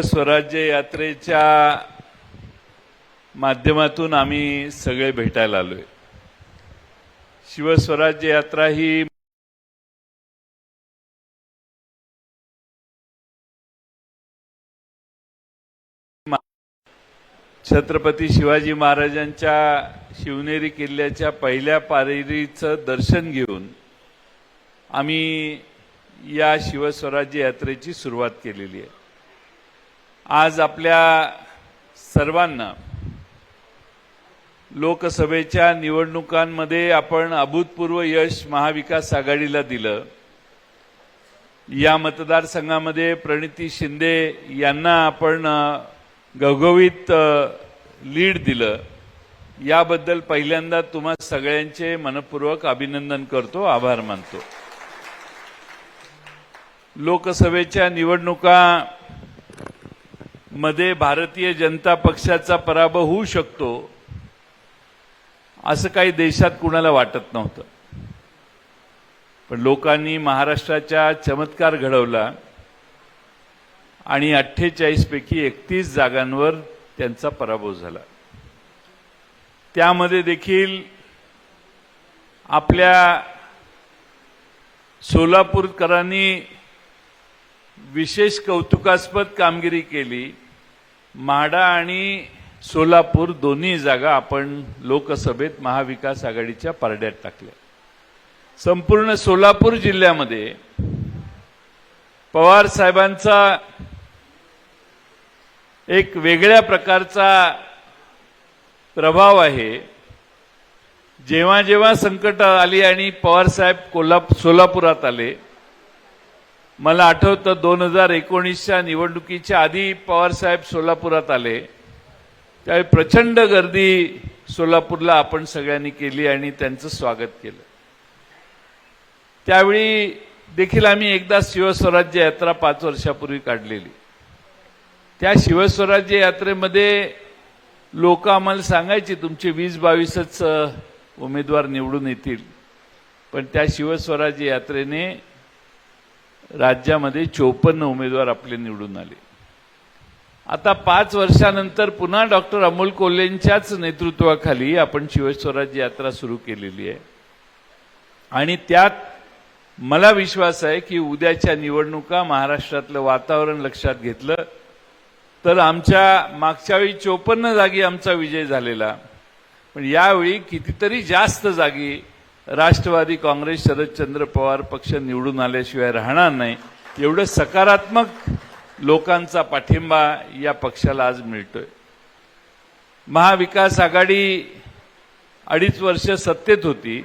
स्वराज्य यात्रेच्या माध्यमातून आम्ही सगळे भेटायला आलोय. शिवस्वराज्य यात्रा ही छत्रपती शिवाजी महाराजांच्या शिवनेरी किल्ल्याच्या पहिल्या पायरीचं दर्शन घेऊन आम्ही या शिवस्वराज्य यात्रेची सुरुवात केलेली आहे. आज आपल्या सर्वांना लोकसभेच्या निवडणुकांमध्ये आपण अभूतपूर्व यश महाविकास आघाडीला दिलं. या मतदारसंघामध्ये प्रणिती शिंदे यांना आपण अ, घवघवीत लीड दिलं. याबद्दल पहिल्यांदा तुम्हा सगळ्यांचे मनपूर्वक अभिनंदन करतो आभार मानतो. लोकसभेच्या निवडणुका मध्ये भारतीय जनता पक्षाचा पराभव होऊ शकतो असं काही देशात कुणाला वाटत नव्हतं. पण लोकांनी महाराष्ट्राच्या चमत्कार घडवला आणि अठ्ठेचाळीस पैकी एकतीस जागांवर त्यांचा पराभव झाला. त्यामध्ये देखील आपल्या सोलापूरकरांनी विशेष कौतुकास्पद कामगिरी केली. म्हाडा आणि सोलापूर दोन्ही जागा आपण लोकसभेत महाविकास आघाडीच्या पारड्यात टाकल्या. संपूर्ण सोलापूर जिल्ह्यामध्ये पवार साहेबांचा एक वेगळ्या प्रकारचा प्रभाव आहे. जेव्हा जेव्हा संकट आली आणि पवार साहेब कोल्हाप सोलापुरात आले मला आठवतं दोन हजार एकोणीसच्या निवडणुकीच्या आधी पवारसाहेब सोलापुरात आले. त्यावेळी प्रचंड गर्दी सोलापूरला आपण सगळ्यांनी केली आणि त्यांचं स्वागत केलं. त्यावेळी देखील आम्ही एकदा शिवस्वराज्य यात्रा पाच वर्षापूर्वी काढलेली. त्या शिवस्वराज्य यात्रेमध्ये लोक आम्हाला सांगायची तुमचे वीस बावीसच उमेदवार निवडून येतील. पण त्या शिवस्वराज्य यात्रेने राज्यामध्ये चोपन्न उमेदवार आपले निवडून आले. आता पाच वर्षानंतर पुन्हा डॉक्टर अमोल कोल्हेंच्याच नेतृत्वाखाली आपण शिवस्वराज्य यात्रा सुरू केलेली आहे. आणि त्यात मला विश्वास आहे की उद्याच्या निवडणुका महाराष्ट्रातलं वातावरण लक्षात घेतलं तर आमच्या मागच्या वेळी चोपन्न जागी आमचा विजय झालेला. पण यावेळी कितीतरी जास्त जागी राष्ट्रवादी काँग्रेस शरदचंद्र पवार पक्ष निवडून आल्याशिवाय राहणार नाही. एवढं सकारात्मक लोकांचा पाठिंबा या पक्षाला आज मिळतोय. महाविकास आघाडी अडीच वर्ष सत्तेत होती.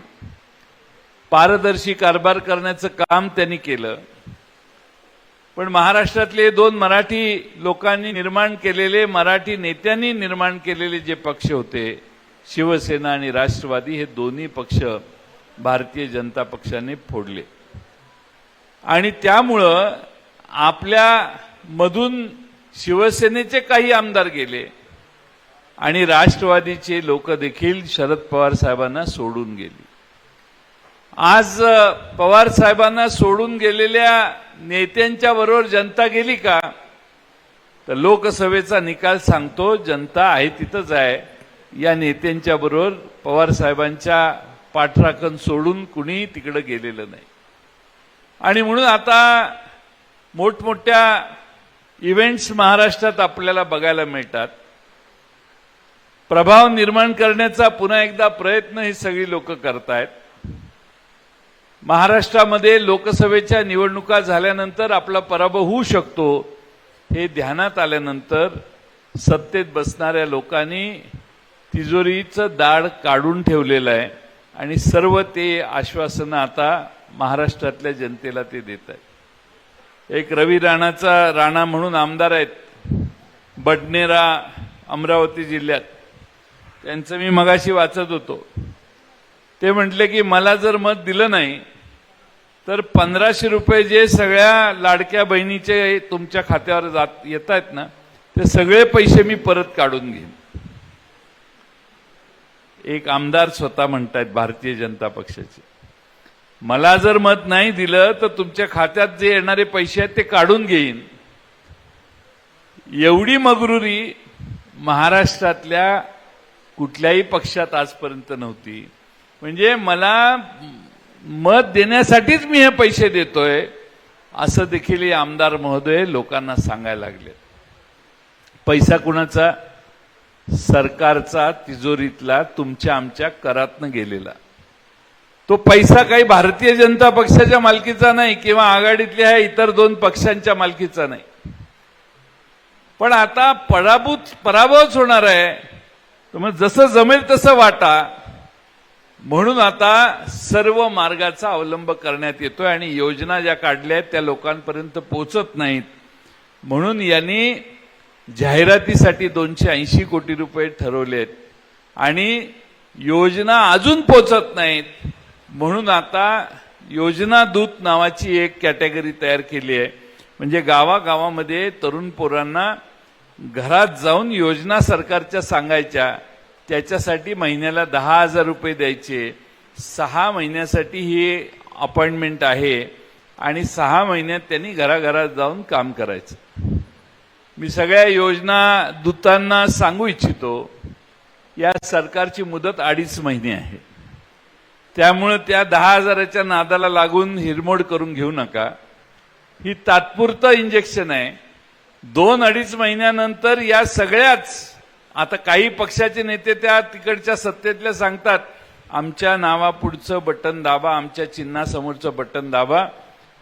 पारदर्शी कारभार करण्याचं काम त्यांनी केलं. पण महाराष्ट्रातले दोन मराठी लोकांनी निर्माण केलेले मराठी नेत्यांनी निर्माण केलेले जे पक्ष होते शिवसेना आणि राष्ट्रवादी हे दोन्ही पक्ष भारतीय जनता पक्षाने फोडले. आणि त्यामुळं आपल्या मधून शिवसेनेचे काही आमदार गेले आणि राष्ट्रवादीचे लोक देखील शरद पवार साहेबांना सोडून गेली. आज पवार साहेबांना सोडून गेलेल्या नेत्यांच्या बरोबर जनता गेली का? तर लोकसभेचा निकाल सांगतो जनता आहे तिथंच आहे. या नेत्यांच्या बरोबर पवार साहेबांच्या पाठराखण सोडून कुणी तिकडं गेलेलं नाही. आणि म्हणून आता मोठमोठ्या इव्हेंट्स महाराष्ट्रात आपल्याला बघायला मिळतात. प्रभाव निर्माण करण्याचा पुन्हा एकदा प्रयत्न ही सगळी लोक करतायत. महाराष्ट्रामध्ये लोकसभेच्या निवडणुका झाल्यानंतर आपला पराभव होऊ शकतो हे ध्यानात आल्यानंतर सत्तेत बसणाऱ्या लोकांनी तिजोरीचं दाड काढून ठेवलेलं आहे. आणि सर्व ते आश्वासनं आता महाराष्ट्रातल्या जनतेला ते देत आहेत. एक रवी राणाचा राणा म्हणून आमदार आहेत बडनेरा अमरावती जिल्ह्यात. त्यांचं मी मगाशी वाचत होतो. ते म्हटले की मला जर मत दिलं नाही तर पंधराशे रुपये जे सगळ्या लाडक्या बहिणीचे तुमच्या खात्यावर जात येत आहेत ना ते सगळे पैसे मी परत काढून घेईन. एक आमदार स्वतः म्हणतायत भारतीय जनता पक्षाचे. मला जर मत नाही दिलं तर तुमच्या खात्यात जे येणारे पैसे आहेत ते काढून घेईन. एवढी मगरुरी महाराष्ट्रातल्या कुठल्याही पक्षात आजपर्यंत नव्हती. म्हणजे मला मत देण्यासाठीच मी हे पैसे देतोय असं देखील आमदार महोदय लोकांना सांगायला लागले. पैसा कुणाचा? सरकारचा तिजोरीतला तुमच्या आमच्या करातनं गेलेला. तो पैसा काही भारतीय जनता पक्षाच्या मालकीचा नाही किंवा आघाडीतल्या ह्या इतर दोन पक्षांच्या मालकीचा नाही. पण आता पराभूत पराभवच होणार आहे. तर मग जसं जमेल तसं वाटा. म्हणून आता सर्व मार्गाचा अवलंब करण्यात येतोय आणि योजना ज्या काढल्या आहेत त्या लोकांपर्यंत पोचत नाहीत. म्हणून यांनी जाहिरातीसाठी दोनशे ऐंशी कोटी रुपये ठरवले आहेत आणि योजना अजून पोचत नाहीत. म्हणून आता योजना दूत नावाची एक कॅटेगरी तयार केली आहे. म्हणजे गावागावामध्ये तरुण पोरांना घरात जाऊन योजना सरकारच्या सांगायच्या. त्याच्यासाठी महिन्याला दहा हजार रुपये द्यायचे. सहा महिन्यासाठी ही अपॉइंटमेंट आहे. आणि सहा महिन्यात त्यांनी घराघरात जाऊन काम करायचं. मी सगळ्या योजना दूतांना सांगू इच्छितो या सरकारची मुदत अडीच महिने आहे. त्यामुळं त्या दहा हजाराच्या नादाला लागून हिरमोड करून घेऊ नका. ही तात्पुरतं इंजेक्शन आहे. दोन अडीच महिन्यानंतर या सगळ्याच आता काही पक्षाचे नेते त्या तिकडच्या सत्तेतल्या सांगतात आमच्या नावापुढचं बटन दाबा आमच्या चिन्हासमोरचं बटन दाबा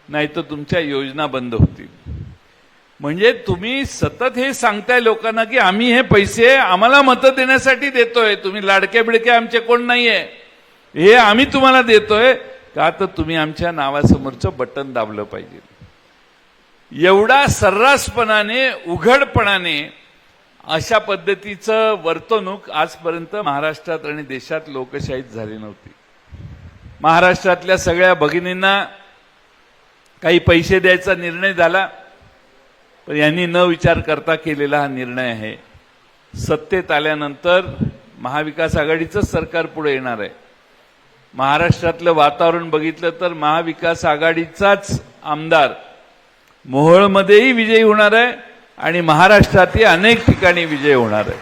नाही तर तुमच्या योजना बंद होतील. म्हणजे तुम्ही सतत हे सांगताय लोकांना की आम्ही हे पैसे आम्हाला मतं देण्यासाठी देतोय. तुम्ही लाडके बिडके आमचे कोण नाहीये. हे आम्ही तुम्हाला देतोय. का तर तुम्ही आमच्या नावासमोरचं बटन दाबलं पाहिजे. एवढा सर्रासपणाने उघडपणाने अशा पद्धतीचं वर्तणूक आजपर्यंत महाराष्ट्रात आणि देशात लोकशाहीत झाली नव्हती. महाराष्ट्रातल्या सगळ्या भगिनींना काही पैसे द्यायचा निर्णय झाला. पण यांनी न विचार करता केलेला हा निर्णय आहे. सत्तेत आल्यानंतर महाविकास आघाडीचंच सरकार पुढे येणार आहे. महाराष्ट्रातलं वातावरण बघितलं तर महाविकास आघाडीचाच आमदार मोहोळमध्येही विजयी होणार आहे आणि महाराष्ट्रातही अनेक ठिकाणी विजय होणार आहे.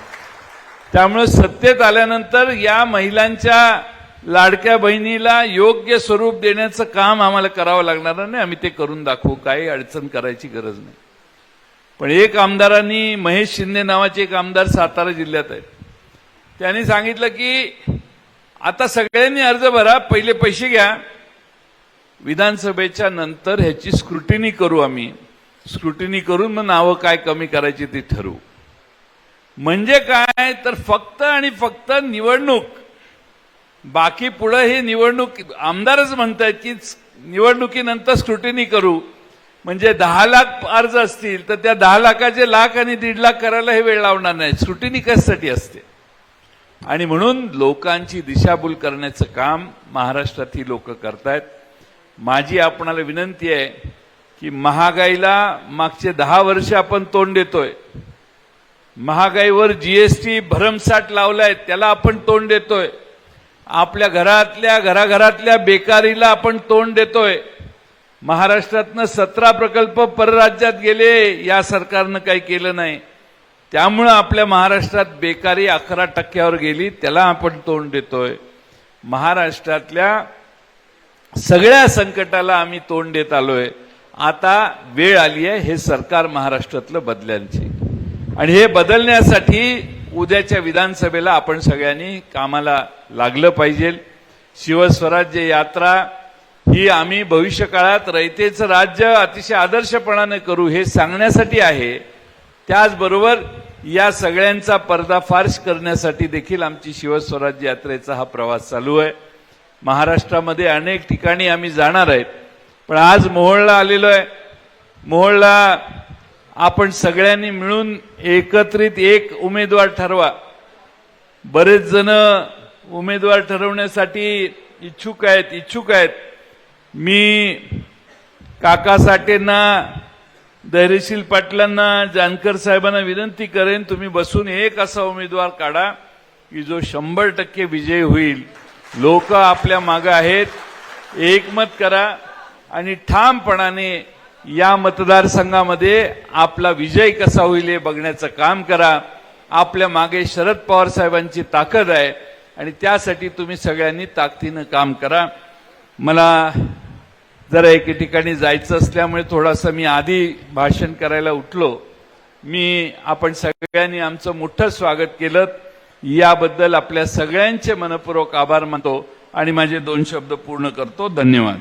त्यामुळे सत्तेत आल्यानंतर या महिलांच्या लाडक्या बहिणीला योग्य स्वरूप देण्याचं काम आम्हाला करावं लागणार नाही आम्ही ते करून दाखवू. काही अडचण करायची गरज नाही. पण एक आमदारांनी महेश शिंदे नावाचे एक आमदार सातारा जिल्ह्यात आहेत. त्यांनी सांगितलं की आता सगळ्यांनी अर्ज भरा पहिले पैसे घ्या. विधानसभेच्या नंतर ह्याची स्क्रुटिनी करू आम्ही. स्क्रुटिनी करून मग नावं काय कमी करायची ती ठरवू. म्हणजे काय? तर फक्त आणि फक्त निवडणूक. बाकी पुढं हे निवडणूक आमदारच म्हणतायत की निवडणुकीनंतर स्क्रुटिनी करू. म्हणजे दहा लाख अर्ज असतील तर त्या दहा लाखाचे लाख आणि दीड लाख करायला हे वेळ लावणार नाही. सुटी कशासाठी असते? आणि म्हणून लोकांची दिशाभूल करण्याचं काम महाराष्ट्रात ही लोक करतायत. माझी आपणाला विनंती आहे की महागाईला मागचे दहा वर्ष आपण तोंड देतोय. महागाईवर जीएसटी भरमसाठ लावलाय त्याला आपण तोंड देतोय. आपल्या घरातल्या घराघरातल्या बेकारीला आपण तोंड देतोय. महाराष्ट्रातनं सतरा प्रकल्प परराज्यात गेले या सरकारनं काही केलं नाही. त्यामुळं आपल्या महाराष्ट्रात बेकारी अकरा टक्क्यावर गेली त्याला आपण तोंड देतोय. महाराष्ट्रातल्या सगळ्या संकटाला आम्ही तोंड देत आलोय. आता वेळ आली आहे हे सरकार महाराष्ट्रातलं बदल्यांची. आणि हे बदलण्यासाठी उद्याच्या विधानसभेला आपण सगळ्यांनी कामाला लागलं पाहिजे. शिवस्वराज्य यात्रा ही आम्ही भविष्य काळात रयतेचं राज्य अतिशय आदर्शपणाने करू हे सांगण्यासाठी आहे. त्याचबरोबर या सगळ्यांचा पर्दाफाश करण्यासाठी देखील आमची शिवस्वराज्य यात्रेचा हा प्रवास चालू आहे. महाराष्ट्रामध्ये अनेक ठिकाणी आम्ही जाणार आहेत. पण आज मोहोळला आलेलो आहे. मोहोळला आपण सगळ्यांनी मिळून एकत्रित एक उमेदवार ठरवा. बरेच जण उमेदवार ठरवण्यासाठी इच्छुक आहेत इच्छुक आहेत. मी काका साठेंना धैर्यशील पाटलांना जानकर साहेबांना विनंती करेन तुम्ही बसून एक असा उमेदवार काढा की जो शंभर टक्के विजयी होईल. लोक आपल्या मागे आहेत एकमत करा आणि ठामपणाने या मतदारसंघामध्ये आपला विजय कसा होईल हे बघण्याचं काम करा. आपल्या मागे शरद पवार साहेबांची ताकद आहे आणि त्यासाठी तुम्ही सगळ्यांनी ताकदीनं काम करा. मला जरा एके ठिकाणी जायचं असल्यामुळे थोडासा मी आधी भाषण करायला उठलो. मी आपण सगळ्यांनी आमचं मोठं स्वागत केलं. याबद्दल आपल्या सगळ्यांचे मनपूर्वक आभार मानतो आणि माझे दोन शब्द पूर्ण करतो. धन्यवाद.